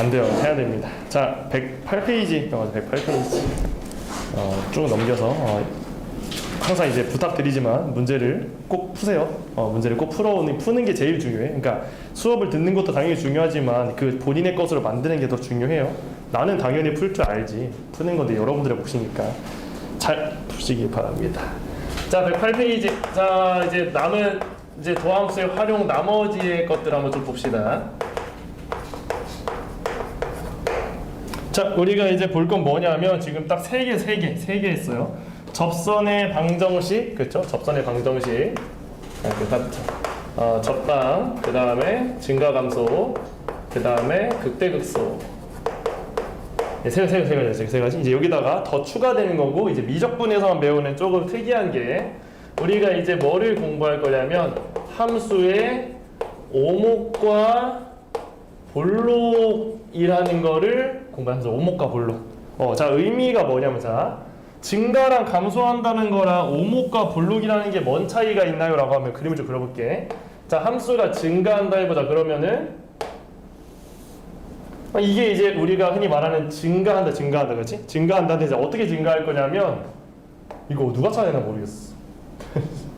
안 돼요. 해야 됩니다. 자, 108페이지. 어, 108페이지. 어, 쭉 넘겨서 어, 항상 이제 부탁드리지만 문제를 꼭 푸세요. 어, 문제를 꼭 풀어오는 푸는 게 제일 중요해. 그러니까 수업을 듣는 것도 당연히 중요하지만 그 본인의 것으로 만드는 게 더 중요해요. 나는 당연히 풀 줄 알지. 푸는 건데 여러분들의 몫이니까 잘 푸시기 바랍니다. 자, 108페이지. 자, 이제 남은 이제 도함수의 활용 나머지의 것들 한번 좀 봅시다. 자, 우리가 이제 볼 건 뭐냐면 지금 딱 세 개, 세 개, 세 개 했어요. 접선의 방정식, 그렇죠? 접선의 방정식. 어, 접방, 그 다음에 증가 감소, 그 다음에 극대 극소. 네, 세, 세, 세 가지, 세 가지. 이제 여기다가 더 추가되는 거고 이제 미적분에서만 배우는 조금 특이한 게 우리가 이제 뭐를 공부할 거냐면 함수의 오목과 볼록이라는 거를 공부하면서 오목과 볼록. 어, 자 의미가 뭐냐면 자 증가랑 감소한다는 거랑 오목과 볼록이라는 게 뭔 차이가 있나요?라고 하면 그림을 좀 그려볼게. 자 함수가 증가한다 해보자. 그러면은 어, 이게 이제 우리가 흔히 말하는 증가한다, 증가한다, 그렇지? 증가한다인데 이제 어떻게 증가할 거냐면 이거 누가 찾아내나 모르겠어.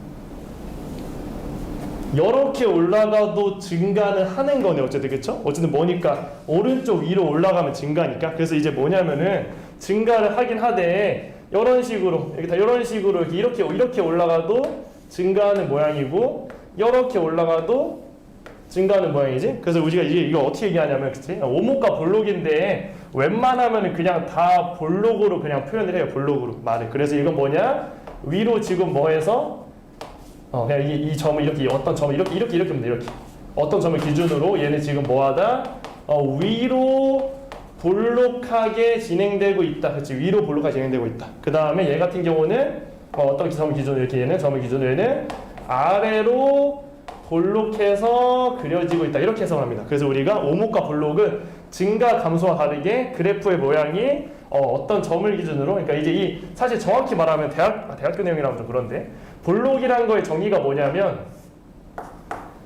이렇게 올라가도 증가는 하는 거네 어쨌든 그쵸? 어쨌든 뭐니까 오른쪽 위로 올라가면 증가니까 그래서 이제 뭐냐면은 증가를 하긴 하되 이런 식으로 이렇게 다 이런 식으로 이렇게 이렇게 올라가도 증가하는 모양이고 이렇게 올라가도 증가하는 모양이지. 그래서 우리가 이게 이거 어떻게 얘기하냐면 그치? 오목과 볼록인데 웬만하면 그냥 다 볼록으로 그냥 표현을 해요. 볼록으로 말을. 그래서 이건 뭐냐? 위로 지금 뭐해서 어 그냥 이, 이 점을 이렇게 어떤 점을 이렇게 이렇게 이렇게 하면 돼 이렇게. 어떤 점을 기준으로 얘는 지금 뭐하다? 어 위로 볼록하게 진행되고 있다. 그렇지 위로 볼록하게 진행되고 있다. 그 다음에 얘 같은 경우는 어, 어떤 점을 기준으로 이렇게 얘는 점을 기준으로 얘는 아래로 볼록해서 그려지고 있다. 이렇게 해석을 합니다. 그래서 우리가 오목과 볼록은 증가 감소와 다르게 그래프의 모양이 어, 떤 점을 기준으로 그러니까 이제 이 사실 정확히 말하면 대학 아, 대학교 내용이라면 좀 그런데 볼록이란 거의 정의가 뭐냐면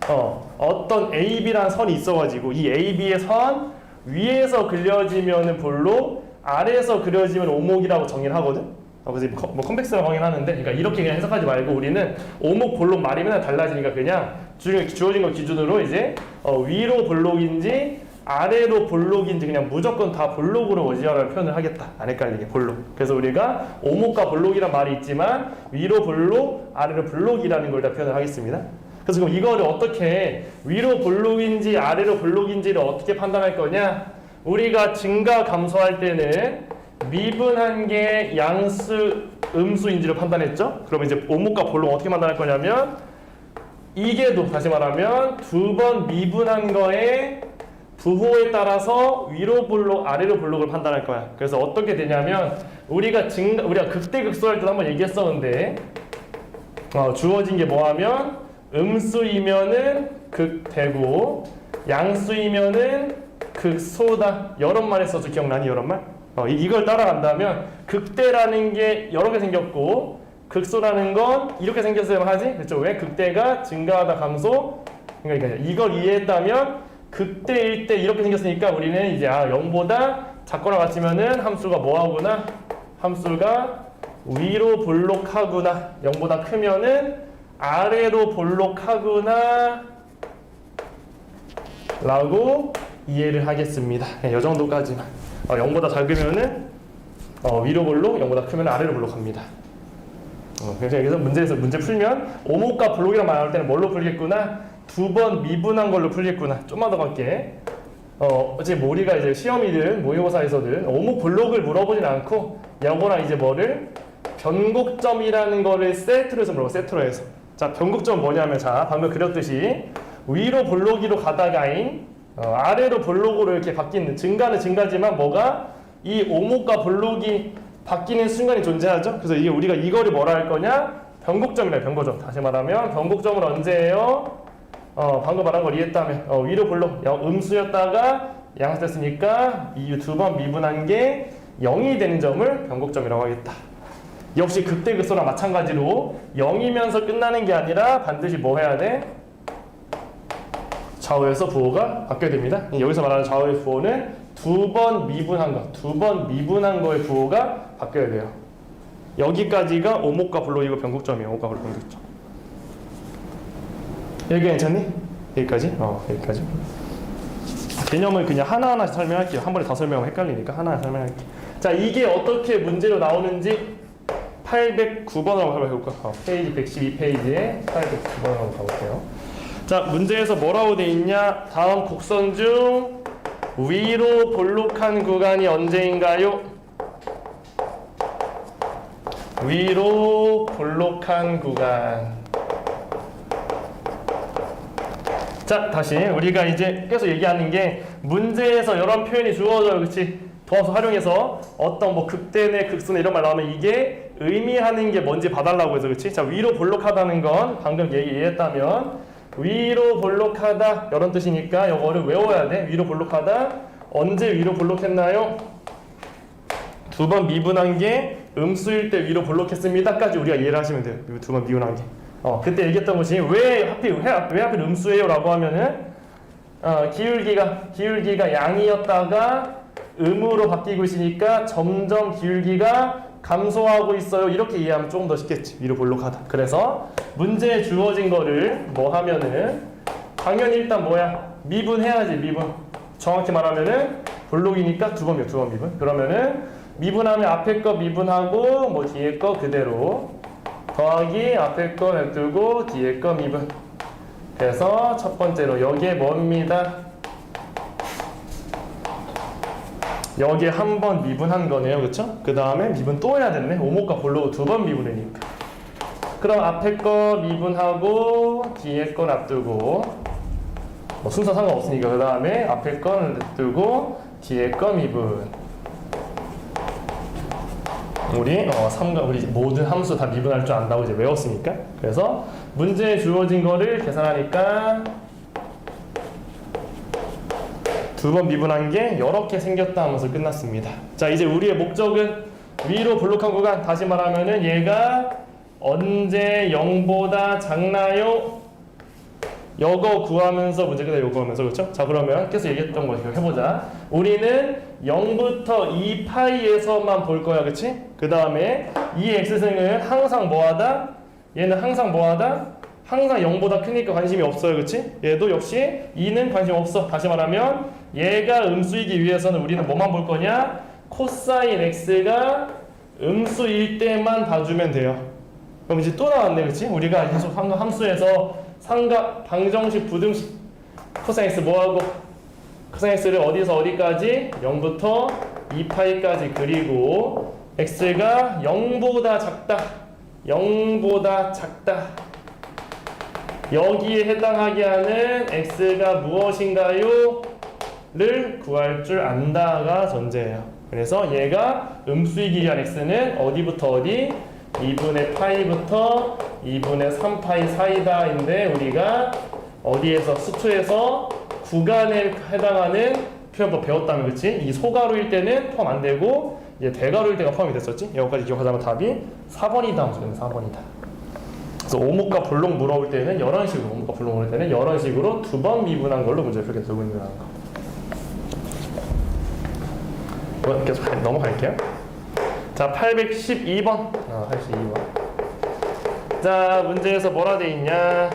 어, 어떤 AB라는 선이 있어가지고 이 AB의 선 위에서 그려지면은 볼록 아래에서 그려지면 오목이라고 정의를 하거든? 어, 그래서 뭐, 뭐 컴팩스라고 하긴 하는데 그러니까 이렇게 그냥 해석하지 말고 우리는 오목 볼록 말이 맨날 달라지니까 그냥 주, 주어진 거 기준으로 이제 어, 위로 볼록인지 아래로 볼록인지 그냥 무조건 다 볼록으로 오지어라는 표현을 하겠다. 안 헷갈리게 볼록. 그래서 우리가 오목과 볼록이란 말이 있지만 위로 볼록, 아래로 볼록이라는 걸 다 표현을 하겠습니다. 그래서 그럼 이거를 어떻게 위로 볼록인지 아래로 볼록인지를 어떻게 판단할 거냐? 우리가 증가 감소할 때는 미분한 게 양수 음수인지를 판단했죠? 그러면 이제 오목과 볼록 어떻게 판단할 거냐면 이게 도 다시 말하면 두 번 미분한 거에 부호에 따라서 위로 볼록 아래로 볼록을 판단할 거야. 그래서 어떻게 되냐면 우리가 증 우리가 극대극소할 때 한번 얘기했었는데 어, 주어진 게 뭐하면 음수이면은 극대고 양수이면은 극소다. 여러 말 했었죠. 기억나니 여러 말? 어, 이- 이걸 따라간다면 극대라는 게 여러 개 생겼고 극소라는 건 이렇게 생겼으면 하지. 그렇죠? 왜 극대가 증가하다 감소? 그러니까 이걸 이해했다면 극대일 때 이렇게 생겼으니까 우리는 이제 아 0보다 작거나 같으면은 함수가 뭐하구나? 함수가 위로 볼록하구나. 0보다 크면은 아래로 볼록하구나. 라고 이해를 하겠습니다. 이 정도까지만. 어, 0보다 작으면은 어, 위로 볼록, 0보다 크면 아래로 볼록합니다. 어, 그래서 여기서 문제에서 문제 풀면 오목과 볼록이랑 말할 때는 뭘로 풀겠구나? 두 번 미분한 걸로 풀겠구나. 좀만 더 갈게. 어, 어제 뭐 우리가 이제 시험이든 모의고사에서든 오목 볼록을 물어보진 않고 영어랑 이제 뭐를 변곡점이라는 거를 세트로 해서 물어봐. 세트로 해서. 자, 변곡점 뭐냐면 자, 방금 그렸듯이 위로 볼록이로 가다가인 어, 아래로 볼록으로 이렇게 바뀌는 증가는 증가지만 뭐가 이 오목과 볼록이 바뀌는 순간이 존재하죠. 그래서 이게 우리가 이거를 뭐라 할 거냐? 변곡점이라 변곡점. 다시 말하면 변곡점은 언제예요? 어, 방금 말한 걸 이해했다면 어, 위로 영- 음수였다가 양수 됐으니까 이 두 번 미분한 게 0이 되는 점을 변곡점이라고 하겠다. 역시 극대극소랑 마찬가지로 0이면서 끝나는 게 아니라 반드시 뭐 해야 돼? 좌우에서 부호가 바뀌어야 됩니다. 여기서 말하는 좌우의 부호는 두 번 미분한 거, 두번 미분한 거의 부호가 바뀌어야 돼요. 여기까지가 오목과 불로 이거 변곡점이에요. 오목과 불로 변곡점. 여기 괜찮니? 여기까지? 어, 여기까지. 개념을 그냥 하나하나 설명할게요. 한 번에 다 설명하면 헷갈리니까 하나하나 설명할게요. 자, 이게 어떻게 문제로 나오는지 809번으로 한번 해볼까? 어, 페이지 112페이지에 809번으로 한번 가볼게요. 자, 문제에서 뭐라고 돼 있냐? 다음 곡선 중 위로 볼록한 구간이 언제인가요? 위로 볼록한 구간. 자, 다시 우리가 이제 계속 얘기하는 게 문제에서 이런 표현이 주어져요. 그렇지? 도와서 활용해서 어떤 뭐 극대내 극소내 이런 말 나오면 이게 의미하는 게 뭔지 봐달라고 해서 그렇지? 자, 위로 볼록하다는 건 방금 얘기했다면 위로 볼록하다 이런 뜻이니까 이거를 외워야 돼. 위로 볼록하다. 언제 위로 볼록했나요? 두 번 미분한 게 음수일 때 위로 볼록했습니다까지 우리가 이해를 하시면 돼요. 두 번 미분한 게. 어, 그때 얘기했던 것이 왜 하필 왜, 왜 하필 음수예요라고 하면은 어, 기울기가 기울기가 양이었다가 음으로 바뀌고 있으니까 점점 기울기가 감소하고 있어요. 이렇게 이해하면 조금 더 쉽겠지. 위로 볼록하다. 그래서 문제에 주어진 거를 뭐 하면은 당연히 일단 뭐야 미분해야지 미분. 정확히 말하면은 볼록이니까 두 번이요 두번 미분. 그러면은 미분하면 앞에 거 미분하고 뭐 뒤에 거 그대로 더하기 앞에 거 냅두고 뒤에 거 미분. 그래서 첫 번째로 여기에 뭡니다. 여기에 한 번 미분한 거네요. 그렇죠? 그 다음에 미분 또 해야 되네. 오목과 볼록 두번 미분이니까. 그럼 앞에 거 미분하고 뒤에 거 놔두고 뭐 순서 상관없으니까 그 다음에 앞에 거 놔두고 뒤에 거 미분. 우리 어, 삼가 우리 모든 함수 다 미분할 줄 안다고 이제 외웠으니까 그래서 문제에 주어진 거를 계산하니까 두 번 미분한 게 이렇게 생겼다 하면서 끝났습니다. 자 이제 우리의 목적은 위로 볼록한 구간 다시 말하면은 얘가 언제 0보다 작나요? 요거 구하면서 문제 끝에 요거 하면서 그렇죠? 자 그러면 계속 얘기했던 거 해보자. 우리는 0부터 2파이에서만 볼 거야, 그렇지? 그 다음에 이 x승은 항상 뭐하다? 얘는 항상 뭐하다? 항상 0보다 크니까 관심이 없어요, 그렇지? 얘도 역시 2는 관심 없어. 다시 말하면 얘가 음수이기 위해서는 우리는 뭐만 볼 거냐? 코사인 x가 음수일 때만 봐주면 돼요. 그럼 이제 또 나왔네, 그렇지? 우리가 계속 한 함수에서 삼각 방정식 부등식 코사인 x 뭐하고 코사인 x를 어디서 어디까지 0부터 2파이까지 그리고 x가 0보다 작다 0보다 작다 여기에 해당하게 하는 x가 무엇인가요? 를 구할 줄 안다가 전제예요. 그래서 얘가 음수이기 위한 x는 어디부터 어디? 2분의 파이부터 2분의 3파이 사이다인데 우리가 어디에서 수투에서 구간에 해당하는 표현법 배웠다면 그치? 이 소가루일 때는 포함 안 되고 이제 대가루일 때가 포함이 됐었지? 여기까지 기억하자면 답이 4번이다 하면 4번이다. 그래서 오목과 볼록 물어볼 때는 이런 식으로 오목과 볼록 물을 때는 이런 식으로 두 번 미분한 걸로 문제를 풀게 되고 있는 거. 뭐, 계속 갈- 넘어갈게요. 자, 812번. 아, 82번. 자, 문제에서 뭐라 돼 있냐?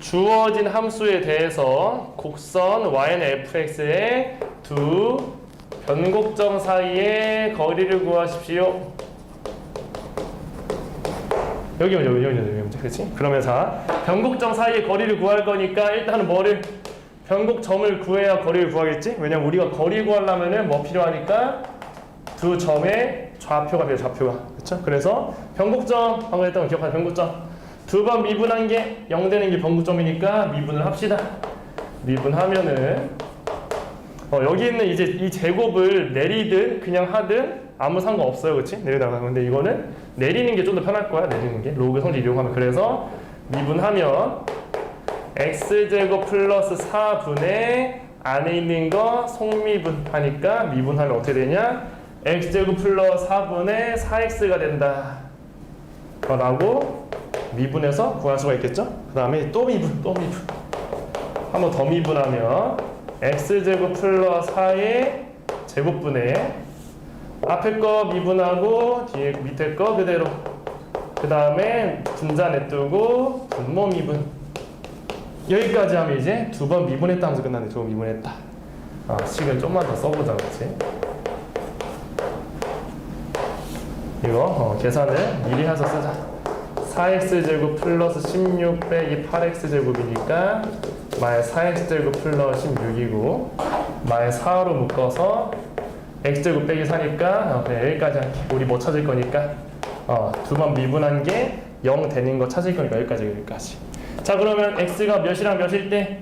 주어진 함수에 대해서 곡선 y는 fx의 두 변곡점 사이의 거리를 구하십시오. 여기 여기 여기 여기 여기 그렇지? 그러면 자 변곡점 사이의 거리를 구할 거니까 일단은 뭐를 변곡점을 구해야 거리를 구하겠지? 왜냐면 우리가 거리 구하려면은 뭐 필요하니까 두 점의 좌표가 돼요 좌표가 그렇죠? 그래서 변곡점 방금 했던 거 기억하세요 변곡점 두 번 미분한 게 0 되는 게 변곡점이니까 미분을 합시다 미분하면은 어, 여기 있는 이제 이 제곱을 내리든 그냥 하든 아무 상관없어요 그렇지? 내리다가. 근데 이거는 내리는 게 좀 더 편할 거야 내리는 게. 로그 성질 이용하면. 그래서 미분하면 x제곱 플러스 4분의 안에 있는 거 속미분 하니까 미분하면 어떻게 되냐? x제곱 플러스 4분의 4x가 된다. 라고 미분해서 구할 수가 있겠죠? 그 다음에 또 미분 또 미분. 한번 더 미분하면 x제곱 플러스 4의 제곱분의 앞에 거 미분하고 뒤에 밑에 거 그대로. 그 다음에 분자 냅두고 분모 미분. 여기까지 하면 이제 두 번 미분했다 하면서 끝났네 두번 미분했다. 아, 식을 좀만 더 써보자 그렇지 이거 어, 계산을 미리 해서 쓰자. 4x제곱 플러스 16 빼기 8x제곱이니까 마의 4x제곱 플러스 16이고 마의 4로 묶어서 x제곱 빼기 4니까 어, 그냥 여기까지 할게 우리 뭐 찾을 거니까. 어, 두 번 미분한 게 0 되는 거 찾을 거니까 여기까지 여기까지. 자 그러면 x가 몇이랑 몇일 때?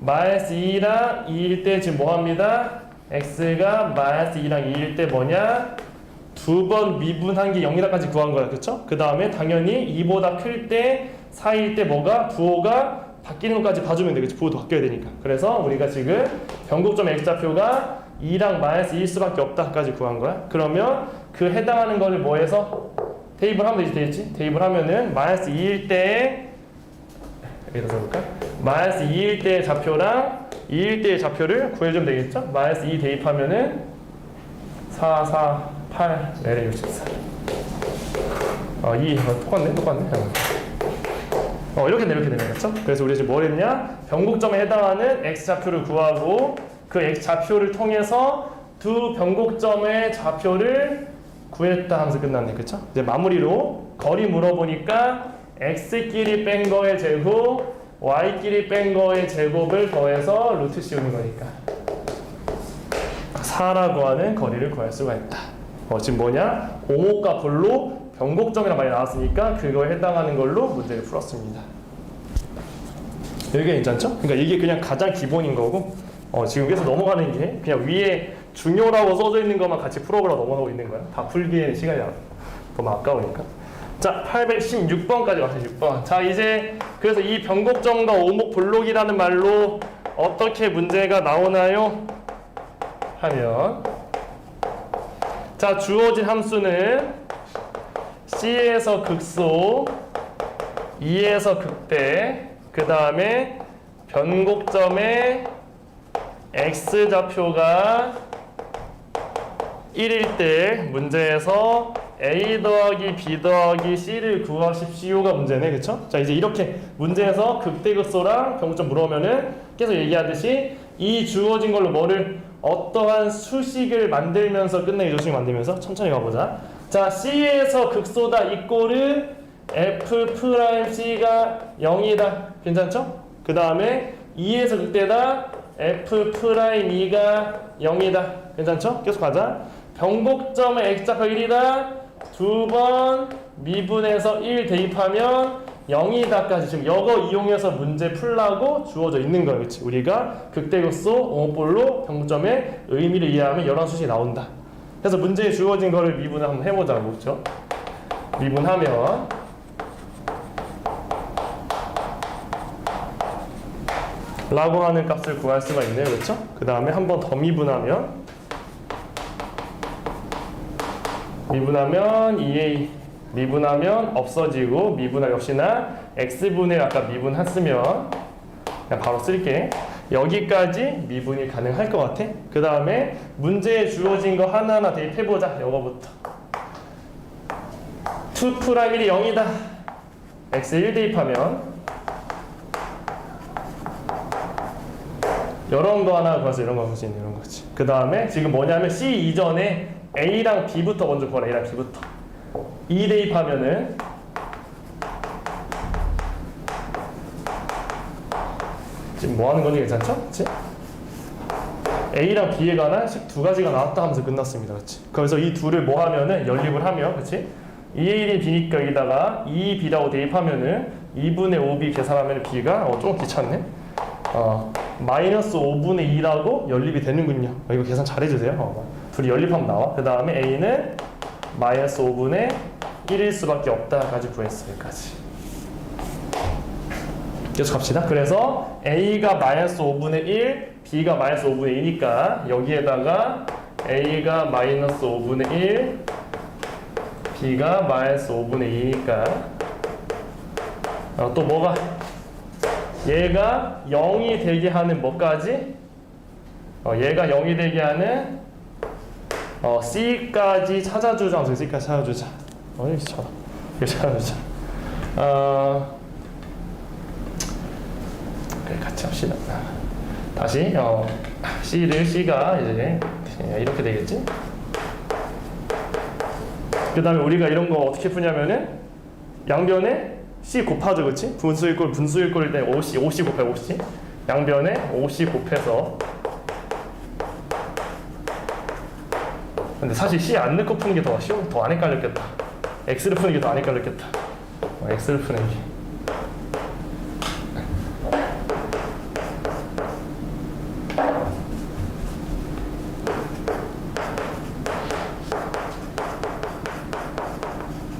마이너스 2랑 2일 때 지금 뭐 합니다? x가 마이너스 2랑 2일 때 뭐냐? 두 번 미분한 게 0이라까지 구한 거야. 그쵸? 그 다음에 당연히 2보다 클 때 4일 때 뭐가? 부호가 바뀌는 것까지 봐주면 되겠지 부호도 바뀌어야 되니까. 그래서 우리가 지금 변곡점 x좌표가 2랑 마이너스 1일 수밖에 없다까지 구한 거야. 그러면 그 해당하는 거를 뭐 해서? 대입을 하면 되지 되겠지? 대입을 하면은 마이너스 2일 때 여기다 써볼까? 마이너스 2일 때 좌표랑 2일 때의 좌표를 구해주면 되겠죠? 마이너스 2 대입하면은 4, 4, 8, 내래 64 어, 2, 어, 똑같네 똑같네 어, 이렇게 이렇게 되는 거죠? 그래서 우리 지금 뭘 했냐? 변곡점에 해당하는 x좌표를 구하고 그 x좌표를 통해서 두 변곡점의 좌표를 구했다 하면서 끝났네 그쵸? 이제 마무리로 거리 물어보니까 x끼리 뺀 거의 제곱 y끼리 뺀 거의 제곱을 더해서 루트 씌우는 거니까 4라고 하는 거리를 구할 수가 있다 어, 지금 뭐냐? 오목과 볼로 변곡점이란 말이 나왔으니까 그거에 해당하는 걸로 문제를 풀었습니다 여기가 괜찮죠? 그러니까 이게 그냥 가장 기본인 거고 어, 지금 여기서 넘어가는 게 그냥 위에 중요라고 써져 있는 것만 같이 풀어보라 넘어가고 있는 거야. 다 풀기에는 시간이 안- 너무 아까우니까. 자, 816번까지 왔어요. 6번. 자, 이제 그래서 이 변곡점과 오목 볼록이라는 말로 어떻게 문제가 나오나요? 하면 자, 주어진 함수는 C에서 극소, 2에서 극대, 그 다음에 변곡점의 x좌표가 1일 때 문제에서 a 더하기 b 더하기 c를 구하십시오가 문제네 그쵸? 자 이제 이렇게 문제에서 극대극소랑 변곡점 물어보면은 계속 얘기하듯이 이 주어진 걸로 뭐를 어떠한 수식을 만들면서 끝내기 조식 만들면서 천천히 가보자 자 c에서 극소다 이꼴은 f 프라임 c가 0이다. 괜찮죠? 그 다음에 2에서 극대다. F 프라임 2가 0이다. 괜찮죠? 계속 가자. 변곡점의 x좌표 1이다. 두 번 미분해서 1 대입하면 0이다까지. 지금 이거 이용해서 문제 풀라고 주어져 있는 거예요. 그치? 우리가 극대극소 오목볼로 변곡점의 의미를 이해하면 이런 수식이 나온다 그래서 문제에 주어진 거를 미분을 한번 해보자고 그렇죠? 미분하면 라고 하는 값을 구할 수가 있네요. 그렇죠? 그 다음에 한 번 더 미분하면 미분하면 2a 미분하면 없어지고 미분하 역시나 x분의 아까 미분했으면 그냥 바로 쓸게 여기까지 미분이 가능할 것 같아 그 다음에 문제에 주어진 거 하나하나 대입해보자 요거부터 2 프라임 1이 0이다 x 1 대입하면 이런 거 하나 구해서 이런 거 구할 수 있는 이런 거지. 그 다음에 지금 뭐냐면 C 이전에 A랑 B부터 먼저 구하라. A랑 B부터. 2 대입하면은 뭐 하는 건지 괜찮죠? 그치? A랑 B에 관한 식 두 가지가 나왔다 하면서 끝났습니다. 그치? 그래서 이 둘을 뭐 하면은 연립을 하면 그치? 2A1이 B니까 여기다가 2B라고 대입하면은 2분의 5B 계산하면 B가 어, 조금 귀찮네. 어, 마이너스 5분의 2라고 연립이 되는군요. 어, 이거 계산 잘 해주세요. 어, 둘이 연립하면 나와. 그 다음에 A는 마이너스 5분의 1일 수밖에 없다까지 구했어요. 여기까지. 계속 갑시다. 그래서 A가 마이너스 5분의 1, B가 마이너스 5분의 2니까 여기에다가 A가 마이너스 5분의 1, B가 마이너스 5분의 2니까 어, 또 뭐가 얘가 0이 되게 하는 뭐까지? 어, 얘가 0이 되게 하는 어, C까지 찾아주자. C까지 찾아주자. 어이 쳐. 이거 찾아주자. 어, 그래 같이 합시다. 다시 어, C를 C가 이제 이렇게 되겠지? 그 다음에 우리가 이런 거 어떻게 푸냐면은 양변에 C 곱하죠, 그렇지? 분수일 꼴 분수일 꼴일 때 5C, 5C 곱해 5C. 양변에 5C 곱해서. 근데 사실 C 안 넣고 푸는 게 더 쉬워, 더 안 헷갈렸겠다. X를 푸는 게 더 안 헷갈렸겠다. 어, X를 푸는 게.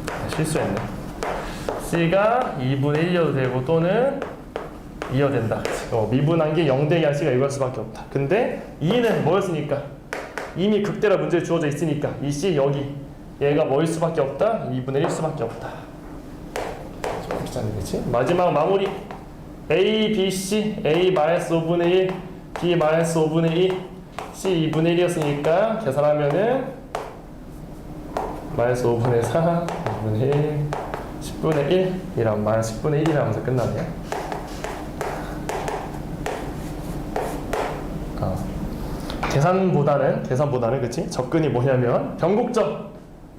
아, 실수했네. C가 2분의 1이어도 되고 또는 2여 된다. 어, 미분한 게 0 대기 한 C가 이걸 수밖에 없다. 근데 2는 뭐였으니까? 이미 극대라 문제에 주어져 있으니까 이 C 여기 얘가 뭐일 수밖에 없다? 2분의 1 수밖에 없다. 마지막 마무리 A, B, C A 마이너스 5분의 1 B 마이너스 5분의 2 C 2분의 1이었으니까 계산하면은 마이너스 5분의 4 5분의 1 10분의 1 이란 마이너스 10분의 1이라면서 끝나네요. 어. 계산보다는 계산보다는 그치 접근이 뭐냐면 변곡점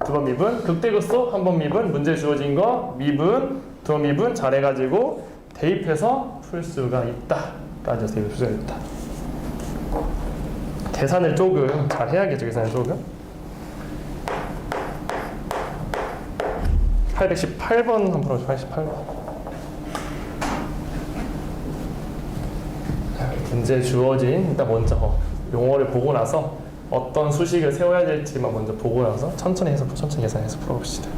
두 번 미분 극대극소 한 번 미분 문제 주어진 거 미분 두 번 미분 잘해가지고 대입해서 풀 수가 있다까지 대입 풀 수가 있다. 계산을 조금 잘 해야겠죠 계산을 조금. 818번 한번 풀어줘 88번. 문제 주어진 일단 먼저 어, 용어를 보고 나서 어떤 수식을 세워야 될지만 먼저 보고 나서 천천히 해서 천천히 계산해서 풀어봅시다.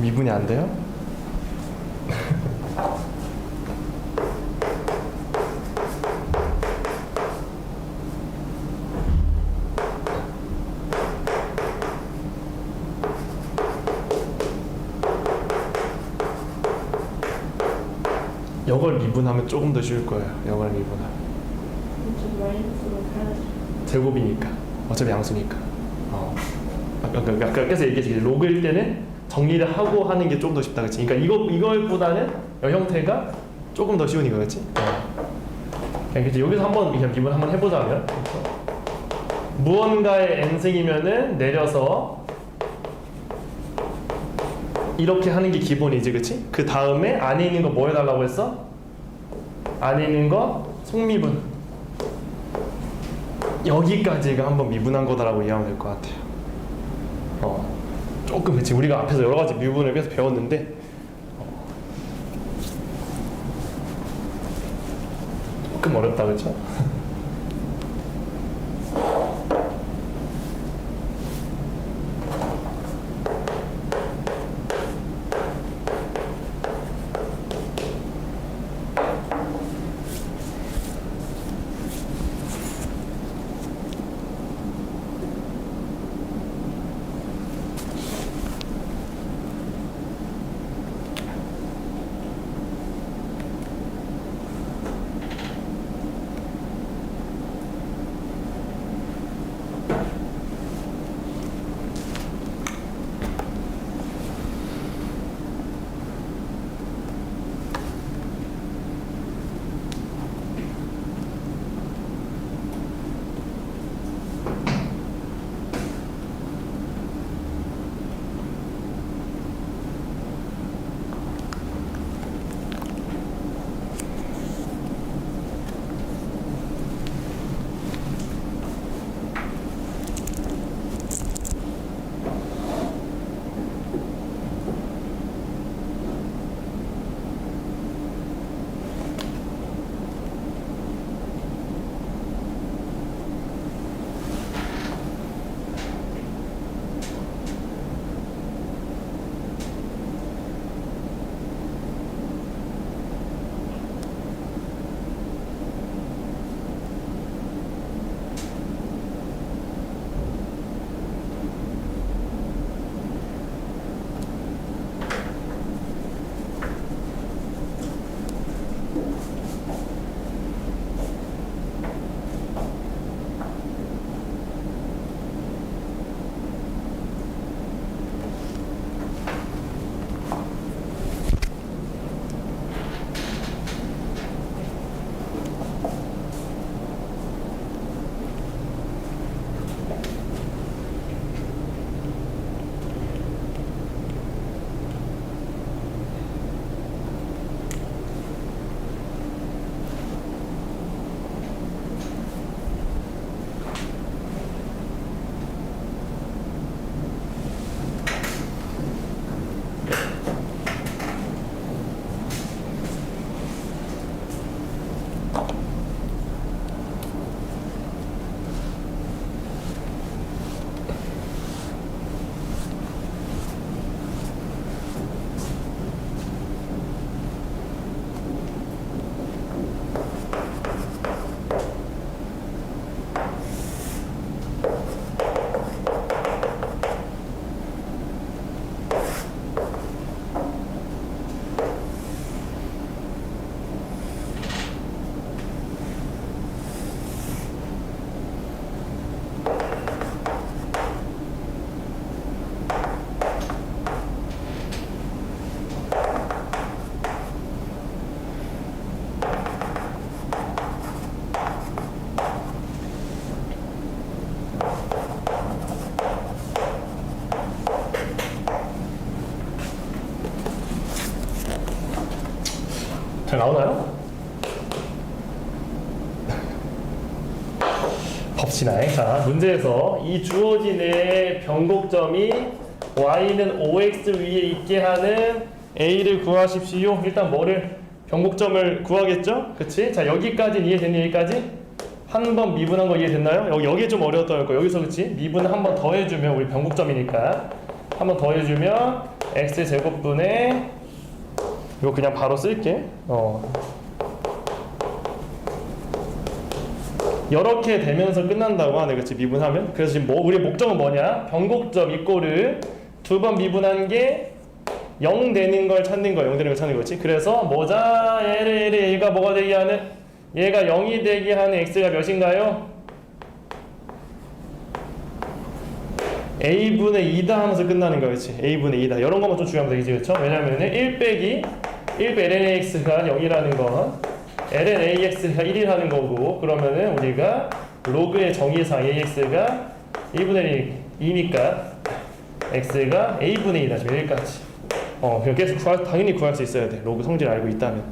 미분이 안 돼요? 이걸 미분하면 조금 더 쉬울 거예요. 이걸 미분하면. 제곱이니까 어차피 양수니까. 어. 아까 그 아까 계속 얘기했지 로그일 때는 정리를 하고 하는 게 좀 더 쉽다 그치? 그러니까 이거 이걸보다는 이 형태가 조금 더 쉬우니까 그치? 어. 그냥 그치? 여기서 한번 그냥 기분 한번 해보자면? 무언가의 n승이면은 내려서 이렇게 하는 게 기본이지 그치? 그 다음에 안에 있는 거 뭐 해달라고 했어? 안에 있는 거 속미분 여기까지가 한번 미분한 거다라고 이해하면 될 것 같아요. 어, 조금 그치 우리가 앞에서 여러 가지 미분을 계속 배웠는데 어, 조금 어렵다 그렇죠? 잘 나오나요? 봅시다. 자, 문제에서 이 주어진의 변곡점이 y는 5x 위에 있게 하는 a를 구하십시오. 일단 뭐를 변곡점을 구하겠죠? 그치? 자, 여기까지 이해됐니? 여기까지? 한 번 미분한 거 이해됐나요? 여기, 여기 좀 어려웠던 거. 여기서 그치? 미분 한 번 더 해주면 우리 변곡점이니까 한 번 더 해주면 x 제곱분의 이거 그냥 바로 쓸게. 어. 이렇게 되면서 끝난다고 하네, 그치? 미분하면. 그래서 지금 뭐 우리 목적은 뭐냐? 변곡점 이꼬를 두 번 미분한 게 0 되는 걸 찾는 거야. 0 되는 걸 찾는 거지. 그래서 모자 L, L, A가 뭐가 되게 하는 얘가 0이 되게 하는 x가 몇인가요? A분의 2다 하면서 끝나는 그렇지 a분의 2다. 이런 것만 좀 중요하면 되겠지 그렇죠? 왜냐면은 1 빼기 1 빼기 lnAx가 0이라는 건 lnAx가 1이라는 거고 그러면은 우리가 로그의 정의상 AX가 1분의 2니까 x가 a분의 2다. 지금 여기까지. 어 그럼 계속 구할, 당연히 구할 수 있어야 돼. 로그 성질 알고 있다면.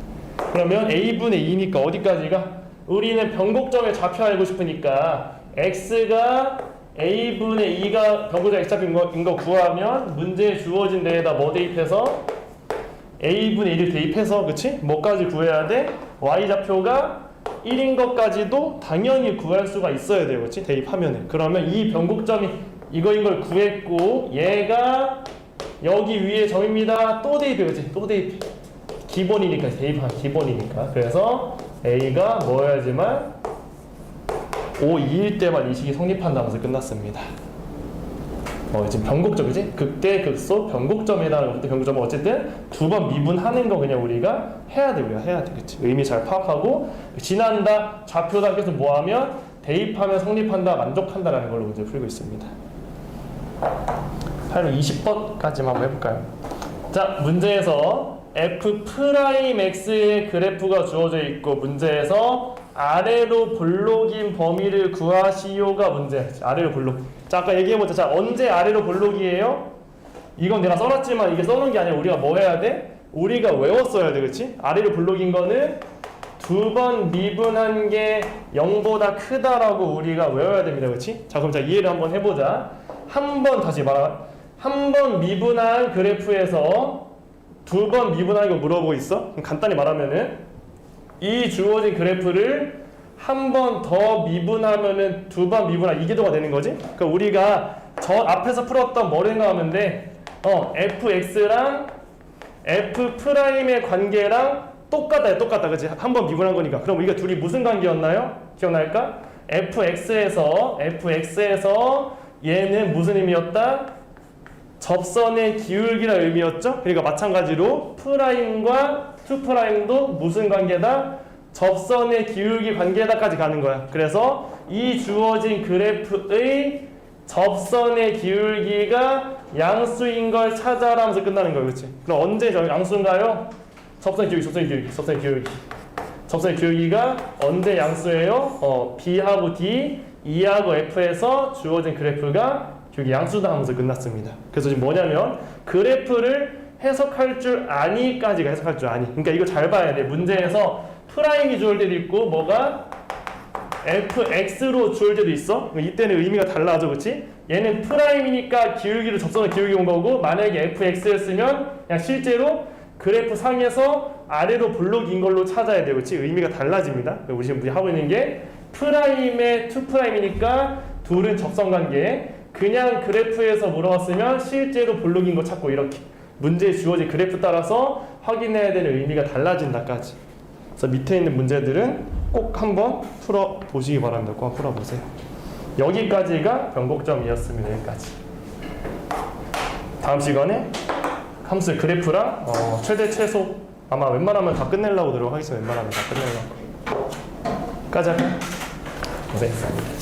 그러면 a분의 2니까 어디까지가? 우리는 변곡점의 좌표 알고 싶으니까 x가 a분의 2가 변곡점 x좌표인 거, 인거 구하면 문제에 주어진 데에다 뭐 대입해서 a분의 1을 대입해서 그치? 뭐까지 구해야 돼? y좌표가 1인 것까지도 당연히 구할 수가 있어야 돼요 그치? 대입하면은 그러면 이 변곡점이 이거인 걸 구했고 얘가 여기 위에 점입니다 또 대입해 그치? 또 대입해 기본이니까 대입한 기본이니까 그래서 A가 뭐여야지만 5, 2일 때만 이 식이 성립한다면서 끝났습니다. 어, 지금 변곡점이지? 극대, 극소, 변곡점이라는 것도 변곡점은 어쨌든 두 번 미분하는 거 그냥 우리가 해야 돼, 우리가 해야 돼. 그치? 의미 잘 파악하고, 지난다, 좌표다, 계속 뭐하면 대입하면 성립한다, 만족한다라는 걸로 문제 풀고 있습니다. 8로 20번까지만 한번 해볼까요? 자, 문제에서 f 프라임 x의 그래프가 주어져 있고 문제에서 아래로 볼록인 범위를 구하시오가 문제. 아래로 볼록. 자, 아까 얘기해보자. 자, 언제 아래로 볼록이에요? 이건 내가 써놨지만 이게 써놓은 게 아니라 우리가 뭐 해야 돼? 우리가 외웠어야 돼, 그렇지? 아래로 볼록인 거는 두 번 미분한 게 0보다 크다라고 우리가 외워야 됩니다, 그렇지? 자, 그럼 자 이해를 한번 해보자. 한 번 다시 말하. 한 번 미분한 그래프에서 두 번 미분하는 거 물어보고 있어? 간단히 말하면은 이 주어진 그래프를 한 번 더 미분하면은 두 번 미분한 이게 더가 되는 거지? 그러니까 우리가 저 앞에서 풀었던 뭐 생각하면 돼? 어, fx랑 f 프라임의 관계랑 똑같다, 똑같다, 그치? 한번 미분한 거니까. 그럼 우리가 둘이 무슨 관계였나요? 기억날까? fx에서 fx에서 얘는 무슨 의미였다? 접선의 기울기라 의미였죠? 그러니까 마찬가지로 프라임과 투 프라임도 무슨 관계다? 접선의 기울기 관계다까지 가는 거야. 그래서 이 주어진 그래프의 접선의 기울기가 양수인 걸 찾아라 하면서 끝나는 거예요. 그렇지? 그럼 언제 저 양수인가요? 접선의 기울기, 접선의 기울기, 접선의 기울기. 접선의 기울기가 언제 양수예요? 어, B하고 D, E하고 F에서 주어진 그래프가 기울기 양수다 하면서 끝났습니다. 그래서 지금 뭐냐면 그래프를 해석할 줄 아니까지가 해석할 줄 아니. 그러니까 이거 잘 봐야 돼. 문제에서 프라임이 주어질 때도 있고 뭐가 fx로 주어질 때도 있어. 이때는 의미가 달라져, 그렇지? 얘는 프라임이니까 기울기로 접선을 기울기 온 거고 만약에 fx였으면 그냥 실제로 그래프 상에서 아래로 블록인 걸로 찾아야 돼요, 그렇지? 의미가 달라집니다. 우리 지금 하고 있는 게 프라임의 2 프라임이니까 둘은 접선 관계. 그냥 그래프에서 물어봤으면 실제로 블록인 거 찾고 이렇게 문제에 주어진 그래프 따라서 확인해야 되는 의미가 달라진다까지. 그래서 밑에 있는 문제들은 꼭 한번 풀어 보시기 바랍니다. 꼭 한번 풀어 보세요. 여기까지가 변곡점이었습니다. 여기까지. 다음 시간에 함수의 그래프랑 어, 최대 최소 아마 웬만하면 다 끝내려고 노력하겠습니다. 웬만하면 다 끝내려고. 까자. 고생했습니다.